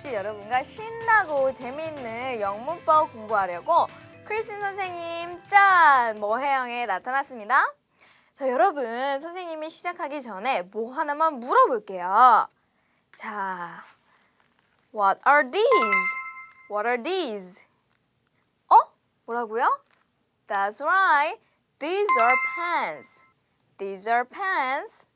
어김없이 여러분과 신나고 재미있는 영문법 공부하려고 크리스틴 선생님 짠! 뭐해영에 나타났습니다. 자, 여러분 선생님이 시작하기 전에 뭐 하나만 물어볼게요. 자, What are these? What are these? 어? 뭐라고요? That's right. These are pens. These are pens.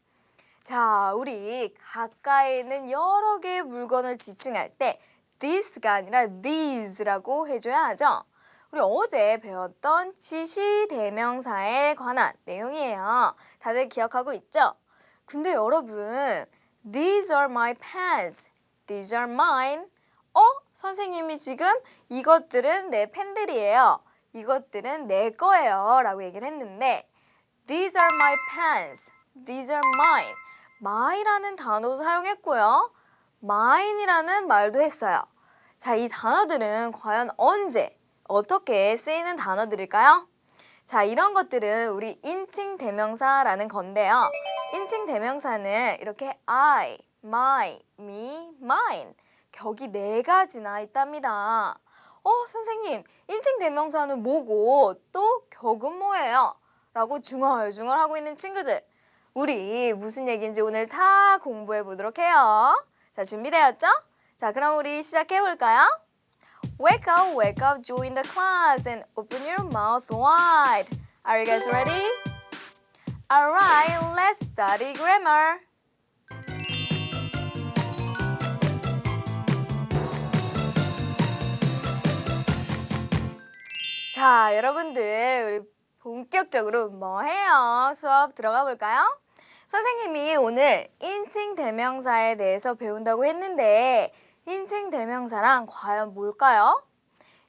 자, 우리 가까이 있는 여러 개의 물건을 지칭할 때 this가 아니라 these라고 해줘야 하죠. 우리 어제 배웠던 지시 대명사에 관한 내용이에요. 다들 기억하고 있죠? 근데 여러분, these are my pens. These are mine. 어? 선생님이 지금 이것들은 내 펜들이에요. 이것들은 내 거예요. 라고 얘기를 했는데 These are my pens. These are mine. My라는 단어도 사용했고요. mine이라는 말도 했어요. 자, 이 단어들은 과연 언제, 어떻게 쓰이는 단어들일까요? 자, 이런 것들은 우리 인칭 대명사라는 건데요. 인칭 대명사는 이렇게 I, my, me, mine 격이 네 가지나 있답니다. 어, 선생님, 인칭 대명사는 뭐고 또 격은 뭐예요? 라고 중얼중얼 하고 있는 친구들. 우리 무슨 얘기인지 오늘 다 공부해 보도록 해요. 자, 준비되었죠? 자, 그럼 우리 시작해 볼까요? Wake up, wake up, join the class and open your mouth wide. Are you guys ready? Alright, let's study grammar. 자, 여러분들, 우리 본격적으로 뭐 해요? 수업 들어가 볼까요? 선생님이 오늘 인칭 대명사에 대해서 배운다고 했는데, 인칭 대명사랑 과연 뭘까요?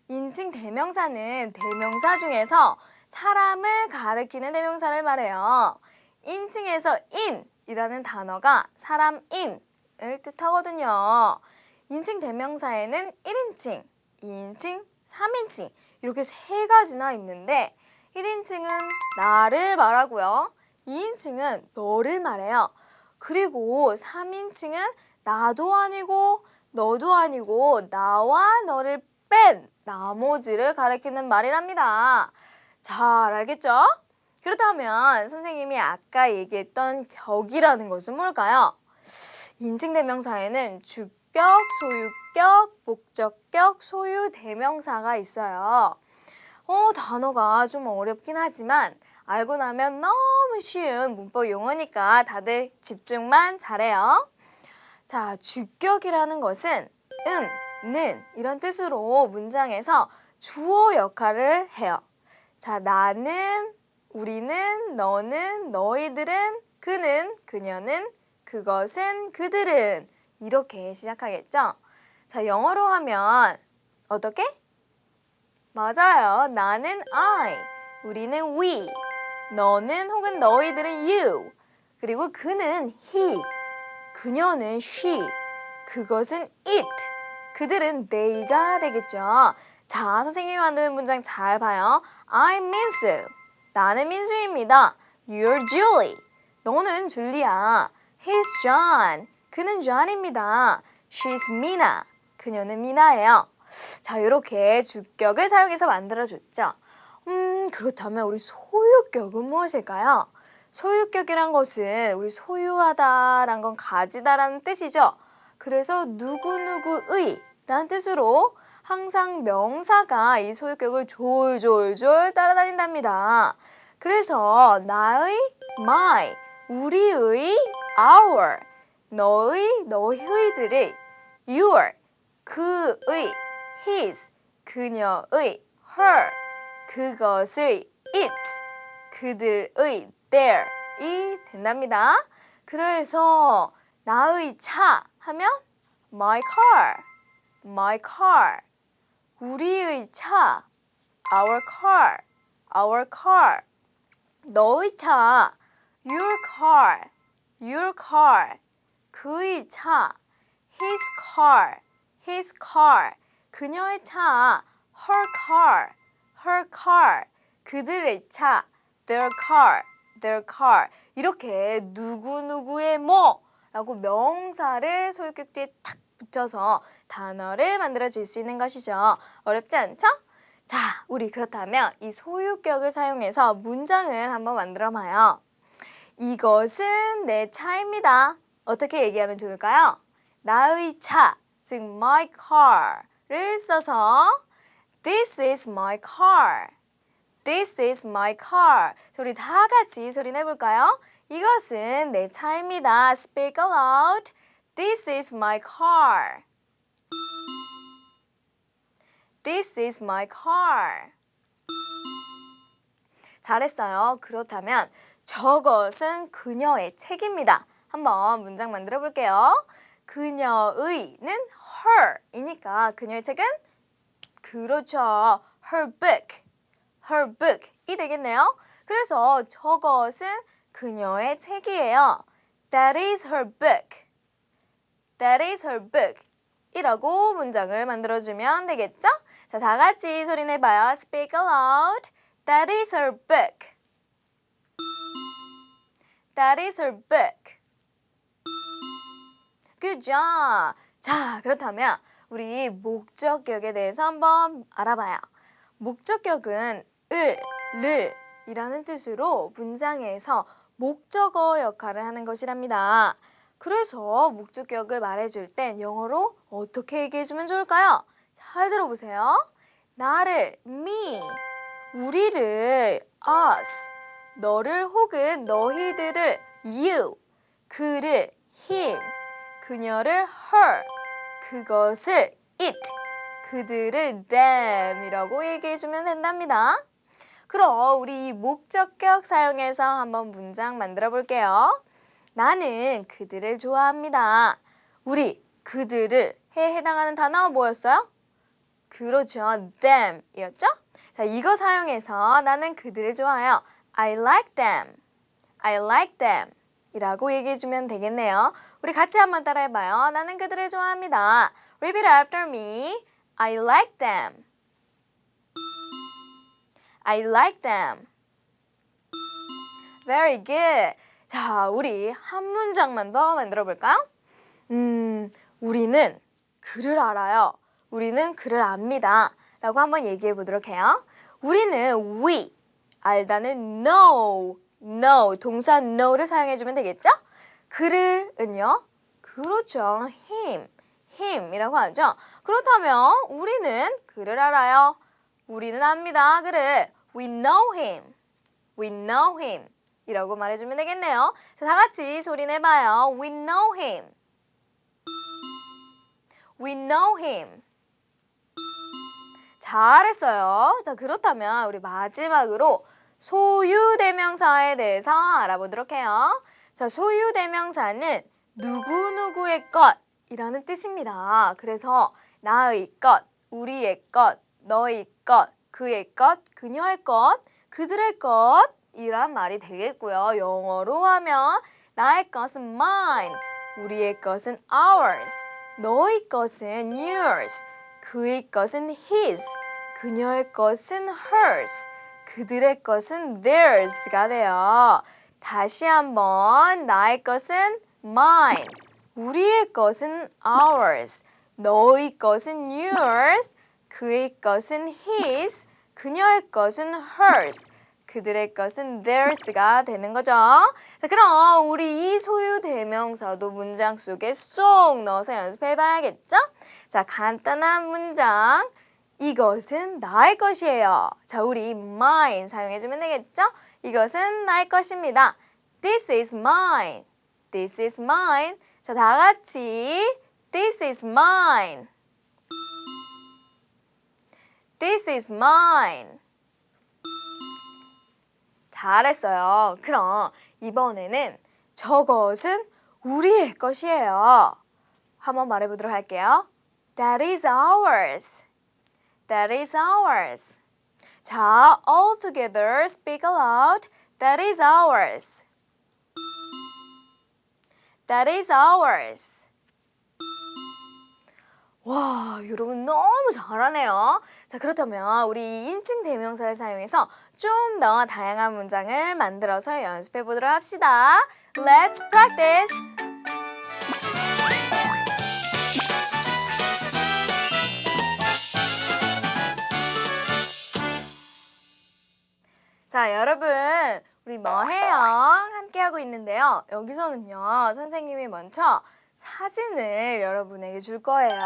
인칭 대명사는 대명사 중에서 사람을 가리키는 대명사를 말해요. 인칭에서 in이라는 단어가 사람 in을 뜻하거든요. 인칭 대명사에는 1인칭, 2인칭, 3인칭 이렇게 세 가지나 있는데 1인칭은 나를 말하고요. 2인칭은 너를 말해요. 그리고 3인칭은 나도 아니고 너도 아니고 나와 너를 뺀 나머지를 가리키는 말이랍니다. 잘 알겠죠? 그렇다면 선생님이 아까 얘기했던 격이라는 것은 뭘까요? 인칭대명사에는 주격, 소유격, 목적격, 소유 대명사가 있어요. 어, 단어가 좀 어렵긴 하지만 알고 나면 너무 쉬운 문법 용어니까 다들 집중만 잘해요. 자, 주격이라는 것은 은, 는 이런 뜻으로 문장에서 주어 역할을 해요. 자, 나는, 우리는, 너는, 너희들은, 그는, 그녀는, 그것은, 그들은 이렇게 시작하겠죠? 자, 영어로 하면 어떻게? 맞아요. 나는 I, 우리는 we, 너는 혹은 너희들은 you, 그리고 그는 he, 그녀는 she, 그것은 it, 그들은 they가 되겠죠. 자, 선생님이 만드는 문장 잘 봐요. I'm 민수. 나는 민수입니다. You're Julie. 너는 줄리야. He's John. 그는 존입니다. She's Mina. 그녀는 미나예요. 자, 이렇게 주격을 사용해서 만들어줬죠. 음, 그렇다면 우리 소유격은 무엇일까요? 소유격이란 것은 우리 소유하다란 건 가지다라는 뜻이죠. 그래서 누구누구의 라는 뜻으로 항상 명사가 이 소유격을 졸졸졸 따라다닌답니다. 그래서 나의 my, 우리의 our, 너의 너희들의 your, 그의 his, 그녀의 her, 그것의 it, 그들의 their이 된답니다. 그래서 나의 차 하면 my car, my car. 우리의 차, our car, our car. 너의 차, your car, your car. 그의 차, his car, his car. 그녀의 차, her car, her car. 그들의 차, their car, their car. 이렇게 누구누구의 뭐 라고 명사를 소유격 뒤에 탁 붙여서 단어를 만들어 줄 수 있는 것이죠. 어렵지 않죠? 자, 우리 그렇다면 이 소유격을 사용해서 문장을 한번 만들어 봐요. 이것은 내 차입니다. 어떻게 얘기하면 좋을까요? 나의 차, 즉 my car를 써서 This is my car. This is my car. 자, 우리 다 같이 소리 내볼까요? 이것은 내 차입니다. Speak aloud. This is my car. This is my car. 잘했어요. 그렇다면 저것은 그녀의 책입니다. 한번 문장 만들어 볼게요. 그녀의는 her이니까 그녀의 책은 그렇죠. her book. her book. 이 되겠네요. 그래서 저것은 그녀의 책이에요. That is her book. That is her book. 이라고 문장을 만들어주면 되겠죠? 자, 다 같이 소리 내봐요. Speak aloud. That is her book. That is her book. Job. 자, 그렇다면 우리 목적격에 대해서 한번 알아봐요. 목적격은 을, 를 이라는 뜻으로 문장에서 목적어 역할을 하는 것이랍니다. 그래서 목적격을 말해줄 땐 영어로 어떻게 얘기해주면 좋을까요? 잘 들어보세요. 나를, me, 우리를, us, 너를 혹은 너희들을, you, 그를, him, 그녀를, her, 그것을, it, 그들을, them이라고 얘기해주면 된답니다. 그럼 우리 이 목적격 사용해서 한번 문장 만들어 볼게요. 나는 그들을 좋아합니다. 우리 그들을 해 해당하는 단어 뭐였어요? 그렇죠. them이었죠? 자, 이거 사용해서 나는 그들을 좋아해요. I like them. I like them. 이라고 얘기해 주면 되겠네요. 우리 같이 한번 따라해 봐요. 나는 그들을 좋아합니다. Repeat after me. I like them. I like them. Very good. 자, 우리 한 문장만 더 만들어 볼까요? 음, 우리는 그를 알아요. 우리는 그를 압니다. 라고 한번 얘기해 보도록 해요. 우리는 we, 알다는 know, know, 동사 know를 사용해 주면 되겠죠? 그를은요? 그렇죠. him, him이라고 하죠. 그렇다면 우리는 그를 알아요. 우리는 압니다. 그를. We know him. We know him. 이라고 말해주면 되겠네요. 자, 다 같이 소리 내봐요. We know him. We know him. 잘했어요. 자, 그렇다면 우리 마지막으로 소유대명사에 대해서 알아보도록 해요. 자, 소유 대명사는 누구누구의 것이라는 뜻입니다. 그래서 나의 것, 우리의 것, 너의 것, 그의 것, 그녀의 것, 그들의 것 이란 말이 되겠고요. 영어로 하면 나의 것은 mine, 우리의 것은 ours, 너의 것은 yours, 그의 것은 his, 그녀의 것은 hers, 그들의 것은 theirs가 돼요. 다시 한번 나의 것은 mine, 우리의 것은 ours, 너의 것은 yours, 그의 것은 his, 그녀의 것은 hers, 그들의 것은 theirs가 되는 거죠. 자, 그럼 우리 이 소유 대명사도 문장 속에 쏙 넣어서 연습해 봐야겠죠? 자, 간단한 문장. 이것은 나의 것이에요. 자, 우리 mine 사용해 주면 되겠죠? 이것은 나의 것입니다. This is mine. This is mine. 자, 다 같이 This is mine. This is mine. 잘했어요. 그럼 이번에는 저것은 우리의 것이에요. 한번 말해보도록 할게요. That is ours. That is ours. 자, all together speak aloud. That is ours. That is ours. 와, 여러분 너무 잘하네요. 자, 그렇다면 우리 인칭 대명사를 사용해서 좀 더 다양한 문장을 만들어서 연습해 보도록 합시다. Let's practice. 자, 여러분, 우리 뭐해요? 함께하고 있는데요. 여기서는요, 선생님이 먼저 사진을 여러분에게 줄 거예요.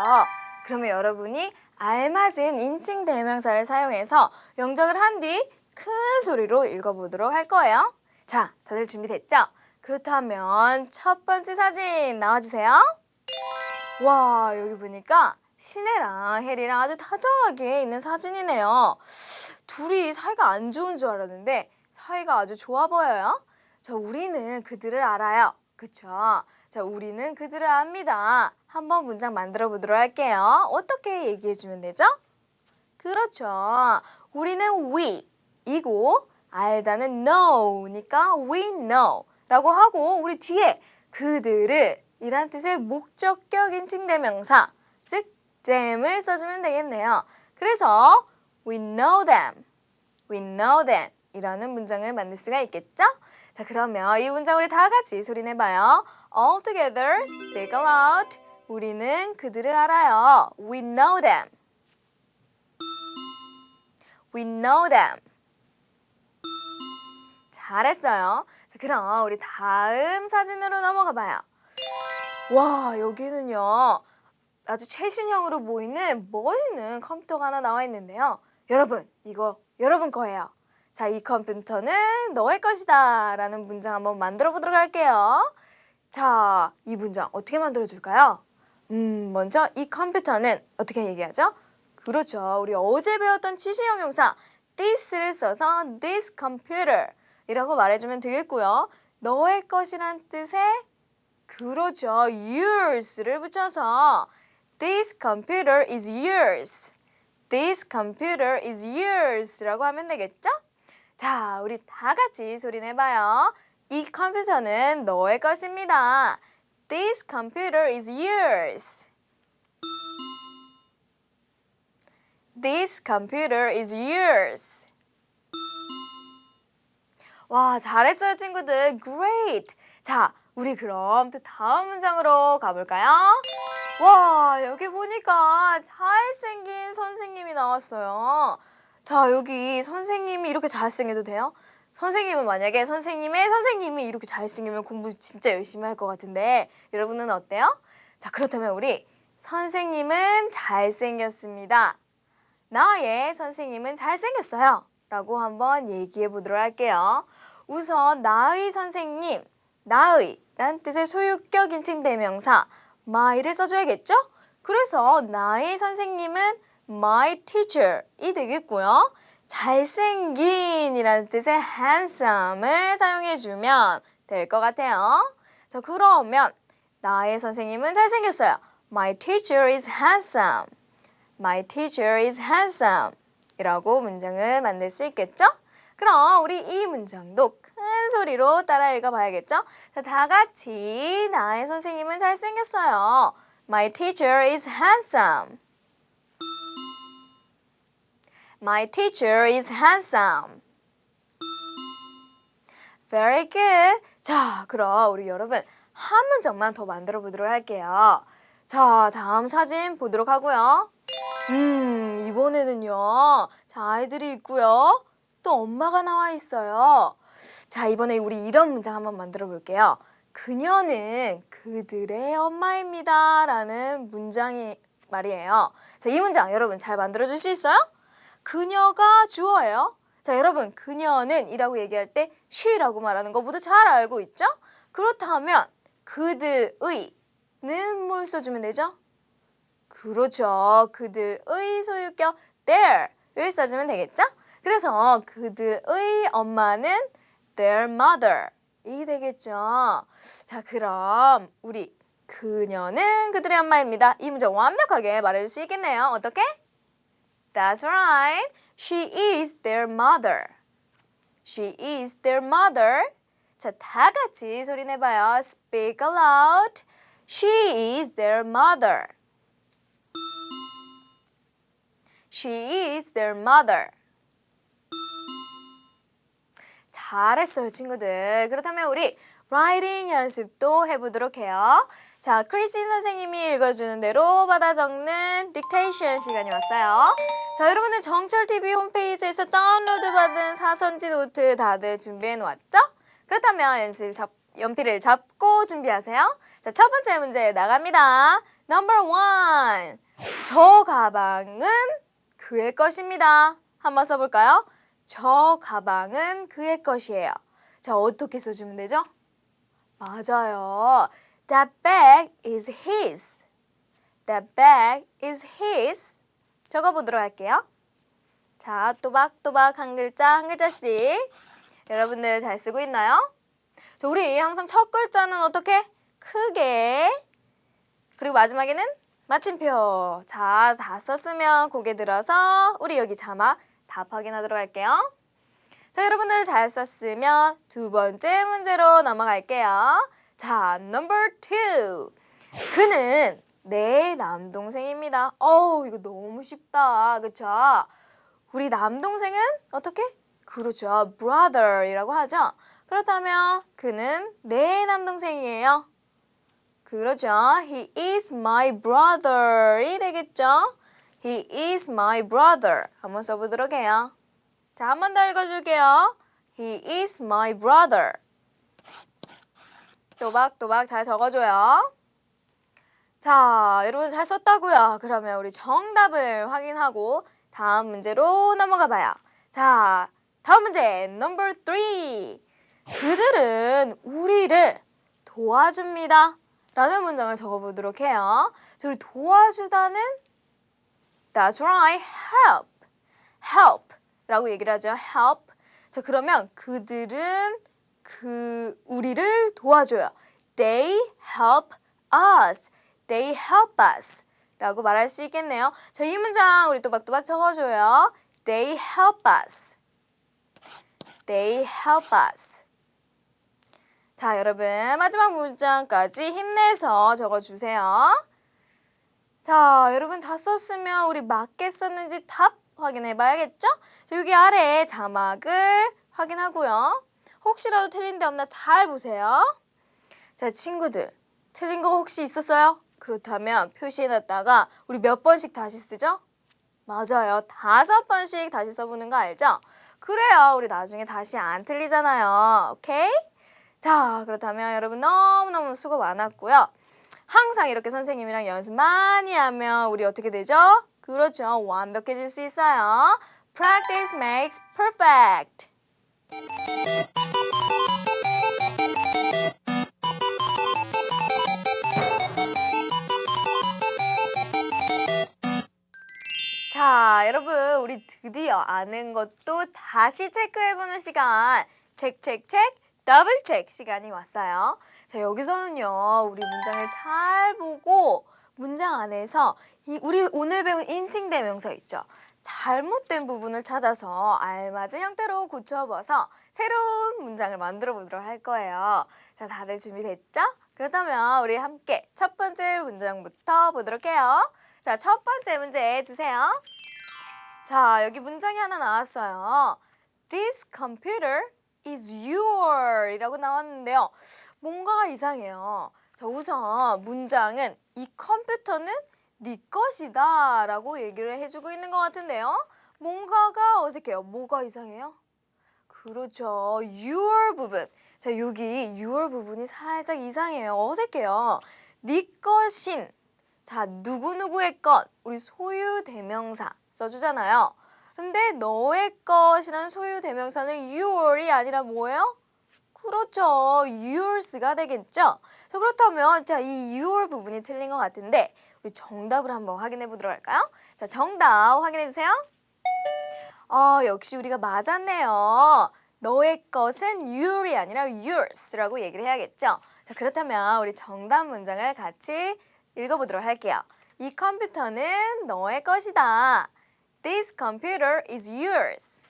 그러면 여러분이 알맞은 인칭 대명사를 사용해서 영작을 한 뒤 큰 소리로 읽어보도록 할 거예요. 자, 다들 준비됐죠? 그렇다면 첫 번째 사진 나와주세요. 와, 여기 보니까 시네랑 혜리랑 아주 다정하게 있는 사진이네요. 둘이 사이가 안 좋은 줄 알았는데 사이가 아주 좋아 보여요. 자, 우리는 그들을 알아요. 그쵸? 자, 우리는 그들을 압니다. 한번 문장 만들어 보도록 할게요. 어떻게 얘기해 주면 되죠? 그렇죠. 우리는 we 이고 알다는 know니까 we know 라고 하고 우리 뒤에 그들을 이란 뜻의 목적격 인칭 대명사 즉 them을 써주면 되겠네요. 그래서 we know them, we know them 이라는 문장을 만들 수가 있겠죠? 자 그러면 이 문장 우리 다 같이 소리 내봐요. All together, speak aloud. 우리는 그들을 알아요. We know them. We know them. 잘했어요. 자, 그럼 우리 다음 사진으로 넘어가 봐요. 와, 여기는요. 아주 최신형으로 보이는 멋있는 컴퓨터가 하나 나와 있는데요. 여러분, 이거 여러분 거예요. 자, 이 컴퓨터는 너의 것이다. 라는 문장 한번 만들어 보도록 할게요. 자, 이 문장 어떻게 만들어 줄까요? 음, 먼저 이 컴퓨터는 어떻게 얘기하죠? 그렇죠. 우리 어제 배웠던 지시형 용사 this를 써서 this computer 이라고 말해주면 되겠고요. 너의 것이란 뜻의 그렇죠. yours를 붙여서 this computer is yours. This computer is yours.라고 하면 되겠죠? 자, 우리 다 같이 소리 내봐요. 이 컴퓨터는 너의 것입니다. This computer is yours. This computer is yours. 와, 잘했어요, 친구들. Great. 자, 우리 그럼 또 다음 문장으로 가볼까요? 와, 여기 보니까 잘생긴 선생님이 나왔어요. 자, 여기 선생님이 이렇게 잘생겨도 돼요? 선생님은 만약에 선생님의 선생님이 이렇게 잘생기면 공부 진짜 열심히 할 것 같은데 여러분은 어때요? 자, 그렇다면 우리 선생님은 잘생겼습니다. 나의 선생님은 잘생겼어요. 라고 한번 얘기해 보도록 할게요. 우선 나의 선생님, 나의 란 뜻의 소유격 인칭 대명사 my를 써줘야겠죠? 그래서 나의 선생님은 my teacher이 되겠고요. 잘생긴이라는 뜻의 handsome을 사용해주면 될 것 같아요. 자, 그러면 나의 선생님은 잘생겼어요. My teacher is handsome. My teacher is handsome. 이라고 문장을 만들 수 있겠죠? 그럼 우리 이 문장도 큰 소리로 따라 읽어봐야겠죠? 자, 다 같이 나의 선생님은 잘생겼어요. My teacher is handsome. My teacher is handsome. Very good. 자, 그럼 우리 여러분 한 문장만 더 만들어 보도록 할게요. 자, 다음 사진 보도록 하고요. 음, 이번에는요. 자, 아이들이 있고요. 또 엄마가 나와 있어요. 자, 이번에 우리 이런 문장 한번 만들어 볼게요. 그녀는 그들의 엄마입니다. 라는 문장이 말이에요. 자, 이 문장 여러분 잘 만들어 줄 수 있어요? 그녀가 주어예요. 자, 여러분, 그녀는 이라고 얘기할 때 she라고 말하는 거 모두 잘 알고 있죠? 그렇다면 그들의 는 뭘 써주면 되죠? 그렇죠. 그들의 소유격 their를 써주면 되겠죠? 그래서 그들의 엄마는 their mother이 되겠죠. 자, 그럼 우리 그녀는 그들의 엄마입니다. 이 문제 완벽하게 말해줄 수 있겠네요. 어떻게? That's right. She is their mother. She is their mother. 자, 다 같이 소리 내봐요. Speak aloud. She is their mother. She is their mother. 잘했어요, 친구들. 그렇다면 우리 writing 연습도 해보도록 해요. 자, 크리스틴 선생님이 읽어주는 대로 받아 적는 딕테이션 시간이 왔어요. 자, 여러분들 정철TV 홈페이지에서 다운로드 받은 사선지 노트 다들 준비해 놓았죠? 그렇다면 연필, 잡, 연필을 잡고 준비하세요. 자, 첫 번째 문제 나갑니다. Number one. 저 가방은 그의 것입니다. 한번 써볼까요? 저 가방은 그의 것이에요. 자, 어떻게 써주면 되죠? 맞아요. That bag is his. That bag is his. 적어보도록 할게요. 자, 또박또박 한 글자 한 글자씩. 여러분들 잘 쓰고 있나요? 자, 우리 항상 첫 글자는 어떻게? 크게. 그리고 마지막에는 마침표. 자, 다 썼으면 고개 들어서 우리 여기 자막 답 확인하도록 할게요. 자, 여러분들 잘 썼으면 두 번째 문제로 넘어갈게요. 자, number two. 그는 내 남동생입니다. 어우, 이거 너무 쉽다. 그쵸? 우리 남동생은 어떻게? 그렇죠. brother이라고 하죠. 그렇다면 그는 내 남동생이에요. 그렇죠. He is my brother이 되겠죠. He is my brother. 한번 써보도록 해요. 자, 한 번 더 읽어줄게요. He is my brother. 또박또박 잘 적어줘요. 자, 여러분 잘 썼다고요? 그러면 우리 정답을 확인하고 다음 문제로 넘어가 봐요. 자, 다음 문제 number three. 그들은 우리를 도와줍니다. 라는 문장을 적어보도록 해요. 저를 도와주다는 That's right, help. help 라고 얘기를 하죠. help. 자, 그러면 그들은 그 우리를 도와줘요. They help us. They help us. 라고 말할 수 있겠네요. 자, 이 문장 우리 또박또박 적어줘요. They help us. They help us. 자, 여러분 마지막 문장까지 힘내서 적어주세요. 자, 여러분 다 썼으면 우리 맞게 썼는지 답 확인해 봐야겠죠? 자, 여기 아래 자막을 확인하고요. 혹시라도 틀린 데 없나 잘 보세요. 자, 친구들. 틀린 거 혹시 있었어요? 그렇다면 표시해놨다가 우리 몇 번씩 다시 쓰죠? 맞아요. 다섯 번씩 다시 써보는 거 알죠? 그래야 우리 나중에 다시 안 틀리잖아요. 오케이? 자, 그렇다면 여러분 너무너무 수고 많았고요. 항상 이렇게 선생님이랑 연습 많이 하면 우리 어떻게 되죠? 그렇죠. 완벽해질 수 있어요. Practice makes perfect. 자, 여러분, 우리 드디어 아는 것도 다시 체크해보는 시간. 책, 책, 책, 더블 책 시간이 왔어요. 자, 여기서는요, 우리 문장을 잘 보고 문장 안에서 이 우리 오늘 배운 인칭 대명사 있죠. 잘못된 부분을 찾아서 알맞은 형태로 고쳐봐서 새로운 문장을 만들어 보도록 할 거예요. 자, 다들 준비됐죠? 그렇다면 우리 함께 첫 번째 문장부터 보도록 해요. 자, 첫 번째 문제 주세요. 자, 여기 문장이 하나 나왔어요. This computer is your 이라고 나왔는데요. 뭔가 이상해요. 자, 우선 문장은 이 컴퓨터는 네 것이다 라고 얘기를 해주고 있는 것 같은데요. 뭔가가 어색해요. 뭐가 이상해요? 그렇죠. your 부분. 자, 여기 your 부분이 살짝 이상해요. 어색해요. 네 것인. 자, 누구누구의 것. 우리 소유 대명사 써주잖아요. 근데 너의 것이라는 소유 대명사는 your이 아니라 뭐예요? 그렇죠. yours가 되겠죠. 자, 그렇다면 자, 이 your 부분이 틀린 것 같은데 우리 정답을 한번 확인해 보도록 할까요? 자, 정답 확인해 주세요. 어, 역시 우리가 맞았네요. 너의 것은 your이 아니라 yours라고 얘기를 해야겠죠. 자, 그렇다면 우리 정답 문장을 같이 읽어보도록 할게요. 이 컴퓨터는 너의 것이다. This computer is yours.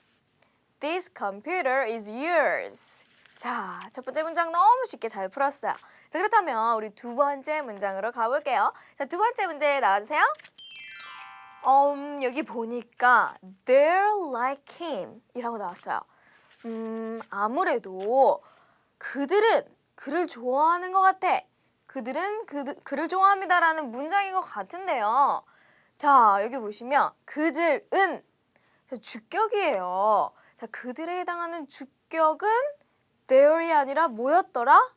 This computer is yours. 자, 첫 번째 문장 너무 쉽게 잘 풀었어요. 자, 그렇다면 우리 두 번째 문장으로 가볼게요. 자, 두 번째 문제 나와주세요. 음, 여기 보니까 they're like him 이라고 나왔어요. 음, 아무래도 그들은 그를 좋아하는 것 같아. 그들은 그, 그를 좋아합니다라는 문장인 것 같은데요. 자, 여기 보시면 그들은 자, 주격이에요. 자, 그들에 해당하는 주격은 their이 아니라 뭐였더라?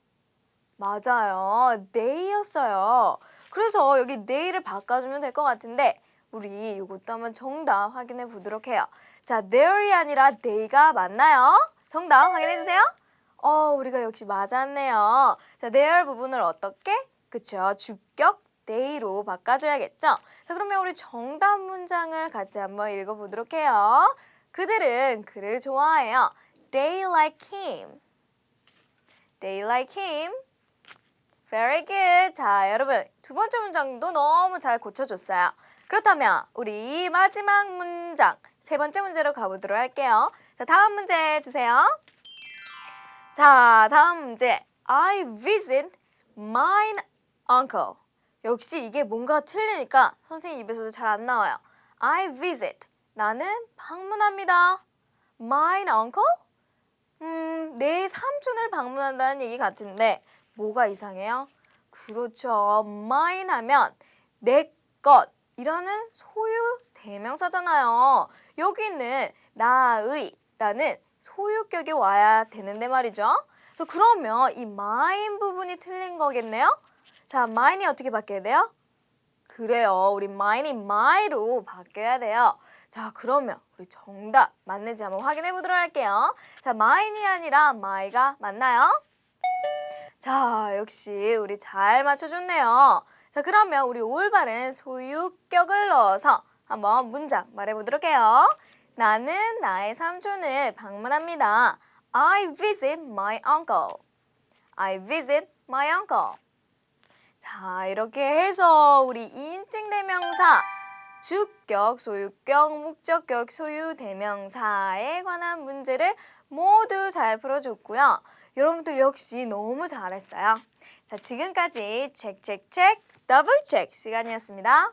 맞아요. they였어요. 그래서 여기 they를 바꿔주면 될 것 같은데 우리 이것도 한번 정답 확인해 보도록 해요. 자, their이 아니라 they가 맞나요? 정답 확인해 주세요. 어, 우리가 역시 맞았네요. 자, their 부분을 어떻게? 그쵸, 주격 they로 바꿔줘야겠죠? 자, 그러면 우리 정답 문장을 같이 한번 읽어보도록 해요. 그들은 그를 좋아해요. They like him. They like him. Very good. 자, 여러분 두 번째 문장도 너무 잘 고쳐줬어요. 그렇다면 우리 마지막 문장 세 번째 문제로 가보도록 할게요. 자, 다음 문제 주세요. 자, 다음 문제. I visit my uncle. 역시 이게 뭔가 틀리니까 선생님 입에서도 잘 안 나와요. I visit. 나는 방문합니다. My uncle? 음, 내 삼촌을 방문한다는 얘기 같은데 뭐가 이상해요? 그렇죠. mine 하면 내 것 이라는 소유 대명사잖아요. 여기는 나의 라는 소유격이 와야 되는데 말이죠. 저 그러면 이 mine 부분이 틀린 거겠네요. 자, mine이 어떻게 바뀌어야 돼요? 그래요. 우리 mine이 my로 바뀌어야 돼요. 자, 그러면 우리 정답 맞는지 한번 확인해 보도록 할게요. 자, mine이 아니라 my가 맞나요? 자, 역시 우리 잘 맞춰줬네요. 자, 그러면 우리 올바른 소유격을 넣어서 한번 문장 말해보도록 해요. 나는 나의 삼촌을 방문합니다. I visit my uncle. I visit my uncle. 자, 이렇게 해서 우리 인칭 대명사, 주격, 소유격, 목적격, 소유대명사에 관한 문제를 모두 잘 풀어줬고요. 여러분들 역시 너무 잘했어요. 자, 지금까지 책책책 더블 책 시간이었습니다.